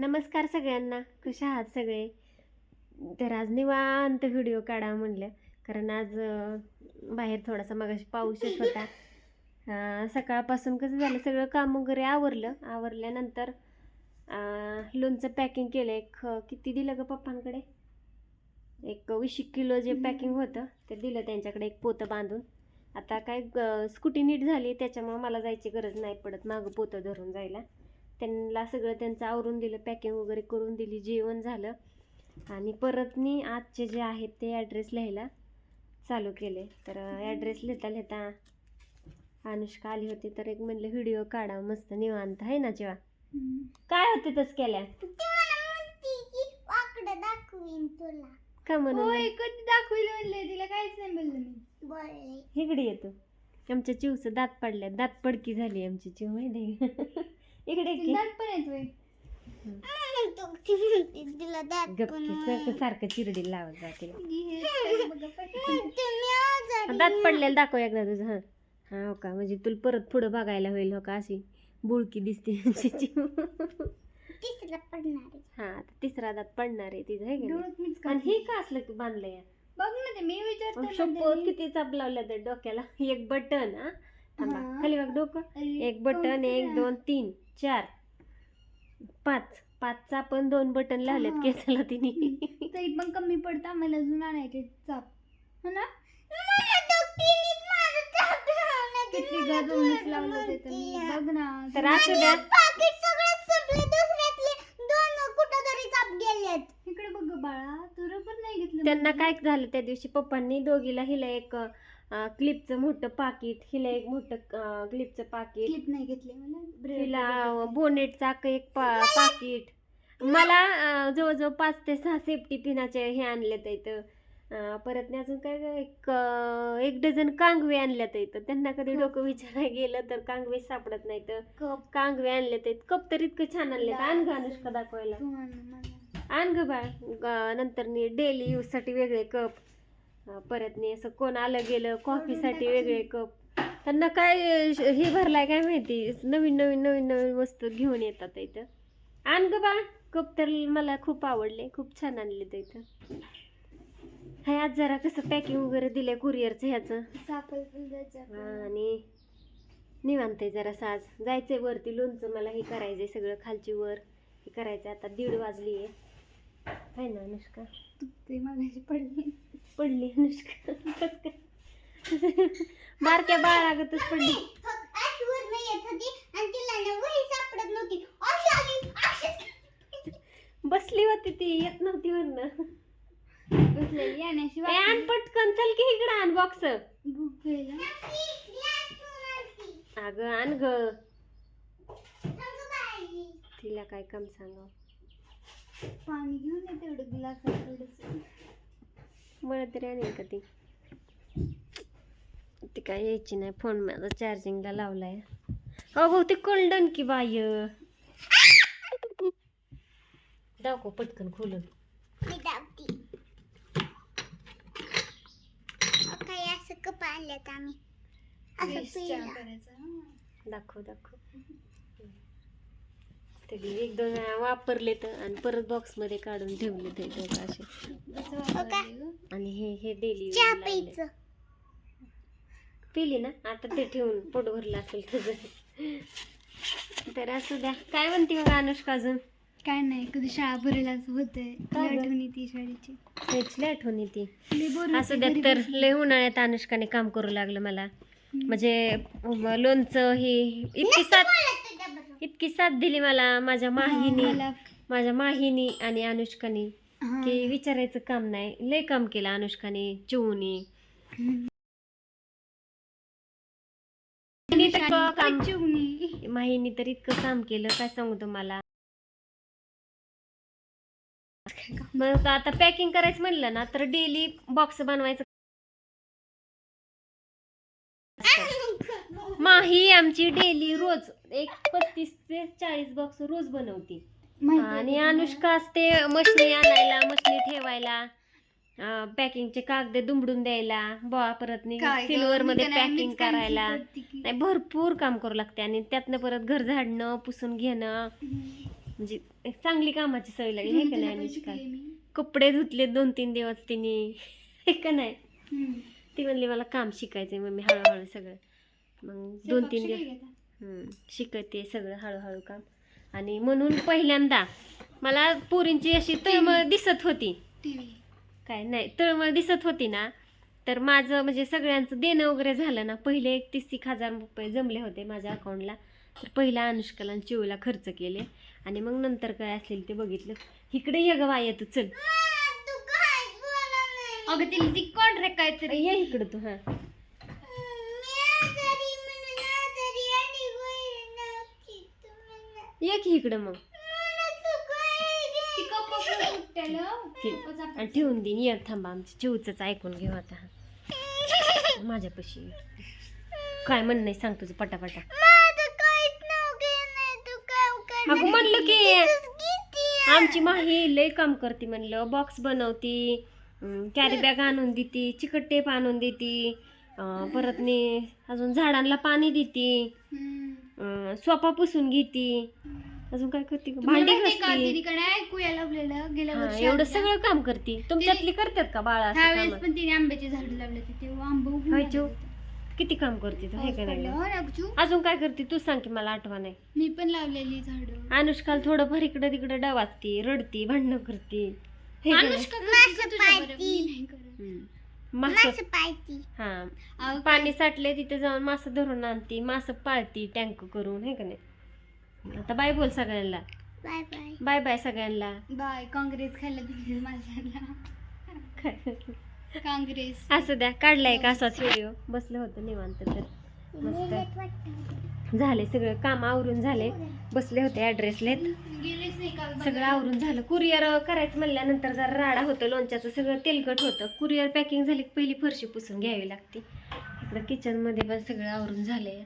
नमस्कार सगळ्यांना. कशा आहात सगळे? तर आज निवांत व्हिडिओ काढा म्हणलं. कारण आज बाहेर थोडासा मगाशी पाऊस येत होता. सकाळपासून कसं झालं सगळं काम वगैरे आवरलं. आवरल्यानंतर लोणचं पॅकिंग केलं. एक किती दिलं ग पप्पांकडे? एक वीस किलो जे पॅकिंग होतं ते दिलं त्यांच्याकडे एक पोतं बांधून. आता काय स्कूटी नीट झाली. त्याच्यामुळं मला जायची गरज नाही पडत मागं पोतं धरून जायला. त्यांना सगळं त्यांचं आवरून दिलं पॅकिंग वगैरे करून दिली जेवण झालं. आणि परत मी आजचे जे आहेत ते ॲड्रेस लिहायला चालू केले. तर ॲड्रेस लिहिता लिहिता अनुष्का आली होती. तर एक म्हणलं व्हिडिओ काढा मस्त निवांत. आहे ना जेव्हा? काय होते तस केल्या वाकडं दाखवीन तुला. का म्हणून? होय कधी दाखविलं म्हणले? तिला काहीच नाही बोललं मी. बोलले. इकडे येतो आमच्या चिवचं दात पडल्या दात पडकी झाली आमची चिव माहिती? इकडे की. दात पण तिला सारखं सारखं चिरडी लावत जा तिला तुम्ही दात पडलेलं दाखव एकदा तुझं हां हां हो का म्हणजे तुला परत पुढं बघायला होईल हो का अशी बुळकी दिसते आमची चिव तिसरा पडणार आहे. हा आता तिसरा दात पडणार आहे तिचं आहे का नाही? डोळ्यात मीच आणि. हे का असलं तू बांधलंय या? बघ ना ते मी शपथ. किती चाप लावल्या त्या डोक्याला एक बटन हा थांबा हा. खाली बघ डोकं एक बटन एक? दोन तीन चार. पाच. पाचचा पण दोन बटन लावलेत हा. केसाला तिने. तरी पण कमी पडतं आम्हाला अजून आणायचे चाप हो ना? किती गाजवूनच लावलं ते तर मी. बघ ना. तर असू द्या. इकडे बघ गं बाळा तुला पण नाही घेतलं त्यांना काय झालं त्या दिवशी? पप्पांनी दोघीला हिला एक क्लिपचं मोठं पाकिट हिला एक मोठं क्लिपचं पाकिट. क्लिप नाही घेतले मला हिला बोनेटचा एक पा पाकिट. मला जवळजवळ पाच ते सहा सेफ्टी पिनाचे हे आणलेत इथं. परत अजून काय एक एक डझन कांगवे आणल्यात इथं. त्यांना कधी डोकं विचारायला गेलं तर कांगवे सापडत नाही तर कप. कांगवे आणलेत आहेत कप तर इतकं छान आणलेत आण ग अनुष्का दाखवायला. आण ग बाळ. नंतर डेली यूजसाठी वेगळे कप. परत नी असं कोण आलं गेलं कॉफीसाठी वेगळे कप त्यांना काय हे भरलाय काय माहिती? नवीन नवीन नवीन नवीन वस्तू घेऊन येतात इथं. आण ग बाळ कप तर मला खूप आवडले खूप छान आणले तर इथं. हाय आज जरा कसं पॅकिंग वगैरे दिलंय कुरिअरचं ह्याचं. हा. आणि निवांत आहे जरा साज जायचंय वरती लोणचं मला हे करायचंय सगळं खालची वर. हे करायचं आता दीड वाजली आहे आहे ना अनुष्का? ते मागाशी पडली. पडली? बारक्या बाळागतच पडली. बसली होती ती येत नव्हती बसलेली आणि पटकन चल की इकडं आण बॉक्स अगं आण ग. तिला काय काम सांगावं? पाणी घेऊन ये तेवढं ग्लासात थोडंसं. मला तरी आणेल का ती ती काय यायची नाही फोन माझा चार्जिंगला लावलाय हो भाऊ ते कोल्डन की बाय दाखव पटकन खोलून असं कप आणल्यात आम्ही असं पिळलं. दाखव दाखव एक दोन वेळा वापरले तर आणि परत बॉक्समध्ये काढून ठेवले ते दोघं असे. आणि हे हे डेली पिली ना? आता ते ठेवून पोट भरलं असेल तुझं. तर असू द्या. काय म्हणते मग अनुष्का अजून? काय नाही कधी शाळा भरेल असं होतंय. काय? आठवण येते शाळेची. लय आठवण येते. असू द्या तर. लय उन्हाळ्यात अनुष्काने काम करू लागलं मला. म्हणजे लोणचं ही इतकी साथ इतकी साथ दिली मला माझ्या माहीनी मला- माझ्या माहीनी आणि अनुष्काने हा. की विचारायचं काम नाही लय काम केलं अनुष्काने चिवूनी हम्म. माहीनी तर इतकं काम चिमणी. माहीनी तर इतकं काम केलं काय सांगू तुम्हाला मग आता पॅकिंग करायचं म्हणलं ना तर डेली बॉक्स बनवायचं माही आमची डेली रोज एक पस्तीस ते चाळीस बॉक्स रोज बनवते आणि? अनुष्का असते मशनी आणायला मशनी ठेवायला पॅकिंगचे कागद दुमडून द्यायला बॉ परत सिल्वर मध्ये पॅकिंग करायला. नाही भरपूर काम करू लागते आणि त्यातनं परत घर झाडणं पुसून घेणं. म्हणजे एक चांगली कामाची सवय लागली हे का नाही अनुष्का कपडे धुतले दोन तीन दिवस तिने हे का नाही. ती म्हणली मला काम शिकायचंय मग मी हळूहळू सगळं मग दोन तीन दिवस शिकते सगळं हळूहळू काम. आणि म्हणून पहिल्यांदा मला पोरींची अशी तळमळ दिसत होती. काय नाही तळमळ दिसत होती ना तर माझं म्हणजे सगळ्यांचं देणं वगैरे झालं ना पहिले एक तीस एक हजार रुपये जमले होते माझ्या अकाउंटला तर पहिला अनुष्काला आणि चिवला खर्च केले. आणि मग नंतर काय असेल ते बघितलं. इकडे ये ग वाया तू चल. अगं तिला ती कॉन्ट्रॅक्ट काहीतरी ये इकडं तू हा मी आजारी म्हणून आजारी आणि गोळी नव्हती तुम्हाला ये की इकडं मग. आणि ठेवून देईन ये थांबा आमच्या चिवचंच ऐकून घेऊ आता. माझ्यापाशी. काय म्हण नाही सांग तुझं पटापटा. अगं म्हणलं की आमची माही लय काम करते म्हणलं. बॉक्स बनवती कॅरी बॅग आणून देती चिकट टेप आणून देती परत नी अजून झाडांना पाणी देती. सोफा पुसून घेती अजून काय करते भांडी घासती तिने कडे ऐकूया लावलेलं गेल्या हा, वर्षी एवढं आमच्या. सगळं काम करते तुमच्यातली करतात का बाळा असं? पण तिने आंब्याची झाड लावले होते तेव्हा आंबा उभून होय, आले चिव. होते. किती काम करते तू हे पाऊस का नाही पडला, गं? हो? अजून काय करते तू सांग की मला आठवण नाही मी पण लावलेली झाड अनुष्काल थोडंफार इकडं तिकडं डवाचती रडती भांडणं करते हे का नाही? अनुष्का करते का तुझ्या बरोबर? पाहिजे. मी नाही करत. हम्म. मासं. पाहिजे हा. पाणी साठले तिथे जाऊन मासं धरून आणती. मासं पाळती टँक करून हे का नाही? आता बाय बोल सगळ्यांना. Bye bye. बाय बाय सगळ्यांना. बाय. काँग्रेस खायला दिली माझ्याला? काँग्रेस. असू द्या काढलाय का असाच व्हिडिओ बसलं होतं निवांत तर. मस्त. झाले सगळं काम आवरून झाले. बसले होते ॲड्रेस लिहित गेलेच नाही काल सगळं आवरून झालं. कुरिअर करायचं म्हणल्यानंतर जरा राडा होतं. लोणच्याचं सगळं तेलकट होतं. कुरिअर पॅकिंग झाली की पहिली फरशी पुसून घ्यावी लागते. इकडं किचनमध्ये पण सगळं आवरून झालंय.